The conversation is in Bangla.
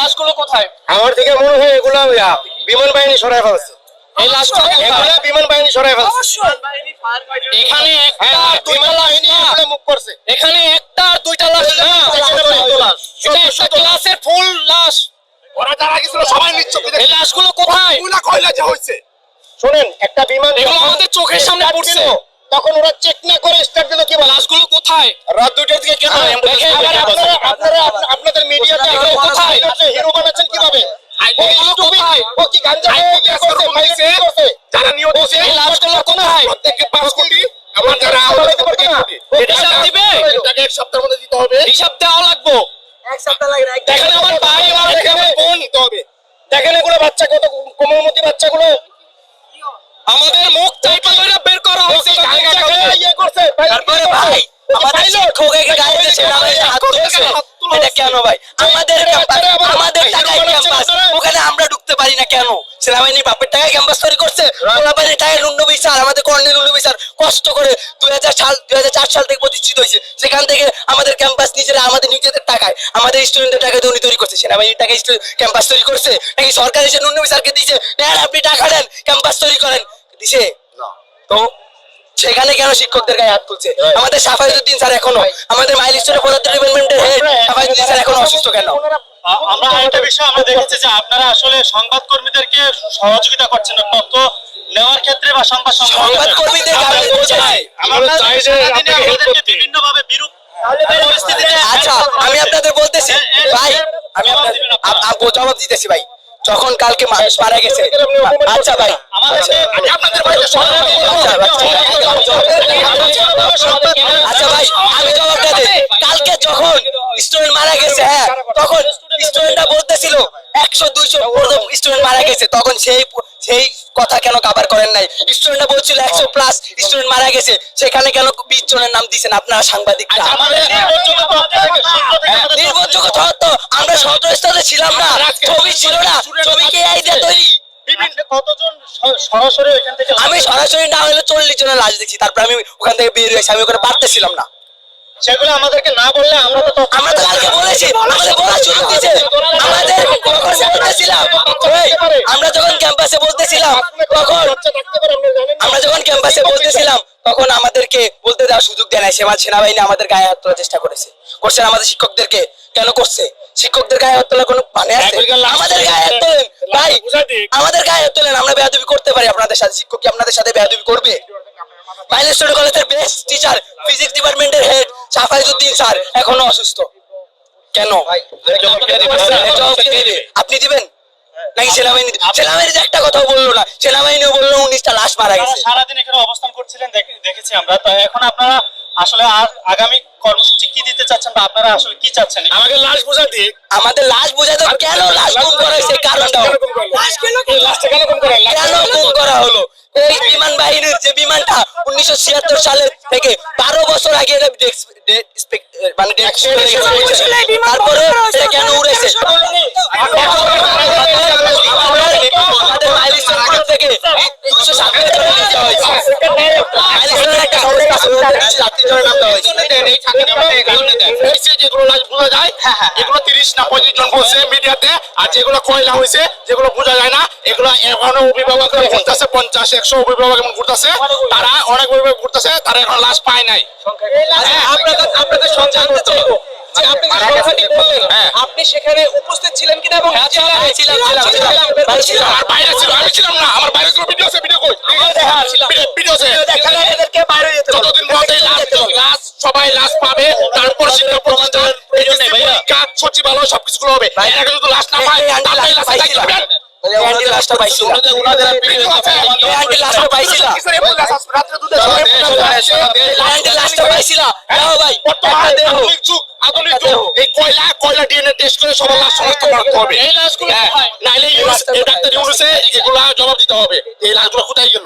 লাশগুলো কোথায়? আমার থেকে মনে হয় এগুলা বিমান বাহিনী সরাই ফেলছে। এই লাশগুলো এগুলা বিমান বাহিনী সরাই ফেলছে। এখানে একটা হ্যাঁ দুইটা বিমান বাহিনী না। এগুলা করছে। এখানে একটা আর দুইটা লাশ না এখানে চোদ্দ লাশ। এটা একটা ক্লাসের ফুল লাশ ওরা যারা গেছিল সবাই নিশ্চয় এই লাশগুলো কোথায়? কয়লা যে হয়েছে? শোনেন একটা বিমান এগুলো আমাদের চোখের সামনে start পড়ছে। দিল, তখন ওরা চেক না করে স্টার্ট দিল কি বলে লাশগুলো কোথায় রাত দুইটার দিকে কেন আপনারা আপনারা আপনাদের মিডিয়াতে এগুলো কোথায়? হিরো বানাচ্ছেন কীভাবে ও এগুলো stupid, কোথায়? ও কি গাঞ্জা আইন খেয়ে কি গ্যাস করছে? রুম পাইলট দিছে। কি করছে? যারা নিয়োগ এই লাশগুলো কোথায় প্রত্যেককে পাঁচ কোটি এবং যারা আহত পারবে না? হিসাব দিবে? এটাকে এক সপ্তাহের মধ্যে দিতে হবে হিসাব দেওয়া লাগবো দেখেন আমার ভাই আমার বোন নিতে হবে দেখেন এগুলো বাচ্চা কত কোমলমতি বাচ্চাগুলো আমাদের মুখ চাইপা ধরে বের তারপরে ভাই আমাদের শিক্ষক এই গাড়িতে হাত তুলছে এটা কেন ভাই? আমাদের ক্যাম্পাস আমাদের টাকায় ক্যাম্পাস ওখানে আমরা ঢুকতে পারি না কেন? সেনাবাহিনী বাপের টাকায় ক্যাম্পাস তৈরি করছে। সেনাবাহিনীর টাকায় নুন্নবী স্যার আমাদের কর্নেল নুন্নবী স্যার কষ্ট করে দুই হাজার সাল দুই হাজার চার সাল থেকে প্রতিষ্ঠিত হয়েছে। সেখান থেকে আমাদের ক্যাম্পাস নিজেরা আমাদের নিজেদের টাকায় আমাদের স্টুডেন্টের টাকায় উনি তৈরি করছে। সেনাবাহিনীর টাকায় ক্যাম্পাস তৈরি করছে। নাকি সরকার এসে নুন্নবী স্যারকে দিয়েছে? আপনি টাকা দেন ক্যাম্পাস তৈরি করেন। দিছে? তো সেখানে কেন শিক্ষকদের গায়ে হাত তুলছে? আমাদের সাফাইজুদ্দিন স্যার এখনও। আমাদের মাইলস্টোনের পদার্থ ডিপার্টমেন্টের হেড সাফাইজুদ্দিন স্যার এখনও অসুস্থ কেন? আমরা আরেকটা বিষয় আমরা দেখেছি যে আপনারা আসলে সংবাদ কর্মীদেরকে সহযোগিতা করছেন না তথ্য নেওয়ার ক্ষেত্রে বা সংবাদ সংবাদ কর্মীদেরকে আমি আমরা চাই যে আপনাদেরকে বিভিন্ন ভাবে বিরূপ আচ্ছা আমি আপনাদের বলতেছি ভাই আমি আপনাদের আপ- আপ- জবাব দিতেছি ভাই। যখন কালকে মানুষ মারা গেছে আচ্ছা ভাই। আমাদের আপনাদের বাড়িতে আচ্ছা, আচ্ছা ভাই আমি জবাবটা দিই কালকে যখন স্টুডেন্ট মারা গেছে হ্যাঁ। তখন স্টুডেন্টরা বলতেছিল একশো দুইশো স্টুডেন্ট মারা গেছে তখন সেই সেই কথা কেন কাভার করেন নাই? স্টুডেন্টরা বলছিল একশো প্লাস স্টুডেন্ট মারা গেছে সেখানে কেন বিশ জনের নাম দিচ্ছেন আপনারা নির্ভরযোগ্য তথ্য সূত্র থেকে আমাদের নির্ভরযোগ্য তথ্য আমরা সদস্যদের ছিলাম না ছবি ছিল না ছবি কে এই দিয়ে তৈরি। আমি সরাসরি না হলে চল্লিশ জনের লাশ দেখছি তারপর আমি ওখান থেকে বের হয়েছি আমি ওখানে পারতেছিলাম না। সেগুলো আমাদেরকে না বললে আমরা তো আমরা তো কালকে বলেছি। আমাদের বলার সুযোগ দিয়েছে। আমাদের আমরা যখন ক্যাম্পাসে বলতেছিলাম তখন আমরা যখন ক্যাম্পাসে বলতেছিলাম তখন আমাদেরকে বলতে দেওয়ার সুযোগ দেয় নাই। সেবা সেনাবাহিনী আমাদের গায়ে হাত তোলার চেষ্টা করেছে। করছেন আমাদের শিক্ষকদেরকে কেন করছে? শিক্ষকদের গায়ে হাত তোলার কোনো মানে আছে? আমাদের গায়ে হাত তোলেন। ভাই আমাদের গায়ে হাত তোলেন। আমরা বেয়াদবি করতে পারি আপনাদের সাথে। শিক্ষক কি আপনাদের সাথে বেয়াদবি করবে? মাইলস্টোন কলেজের বেস্ট টিচার ফিজিক্স ডিপার্টমেন্টের হেড সাফাইজুদ্দিন স্যার এখনও অসুস্থ। কেন? আপনি দিবেন? নাকি সেনাবাহিনী সেনাবাহিনী একটা কথাও বলল না। সেনাবাহিনীও বলল উনিশটা লাশ মারা গেছে। সারাদিন এখানে অবস্থান করছিলেন দেখেছি আমরা। তো এখন আপনারা আসলে আর আগামী কর্মসূচি কি দিতে চাচ্ছেন বা আপনারা আসলে কি চাচ্ছেন? আমাকে লাশ বোঝা দিক আমাদের লাশ বোঝাতে কেন লাশ গুম করা হয়েছে? কারণটা কেন কেন গুম করা হলো? এই বিমান বাহিনীর যে বিমানটা উনিশশো ছিয়াত্তর থেকে বারো বছর আগে মানে। তারপরে কেন উড়েছে থেকে দুশো মাইলস্টোনের একটা সংস্থা আছে, ওদের দুশো সাতাশ জনের নাম দেওয়া হয়েছে এই চাকরিটা আমাদের এই কারণে দেয়। এই যে যেগুলো লাশ বোঝা যায় এগুলো তিরিশ না পঁয়ত্রিশ জন বলছে মিডিয়াতে আর যেগুলো কয়লা হয়েছে যেগুলো বোঝা যায় না এগুলো এখনও অভিভাবক ঘুরতেছে পঞ্চাশ একশো অভিভাবক এমন ঘুরতেছে তারা অনেক অভিভাবক ঘুরতেছে তারা এখন লাশ পায় নাই। আপনাদের আপনাদের সংখ্যা জানতে চাইব। যে আপনি সেখানে উপস্থিত ছিলেন কিনা এবং বাইরে ছিল আমি ছিলাম না। আমার বাইরে ছিল ভিডিও আছে ভিডিও কই? ভিডিও আছে। যতদিন বলতে লাশ সবাই লাশ পাবে তারপর শিক্ষা প্রতিষ্ঠান সচিবালয় সবকিছু গুলো হবে এর আগে যদি লাশ না পায় তাহলে লাশ পাইছিলাম। আধুনিক যুগ এই কয়লা কয়লা ডিএনএ টেস্ট করে সবার লাশ শনাক্ত করতে হবে। এই লাশগুলো হ্যাঁ, কোথায়? নাইলে ডাক্তার ইউনুসে এগুলা জবাব দিতে হবে। এই লাশগুলো কোথায় গেল?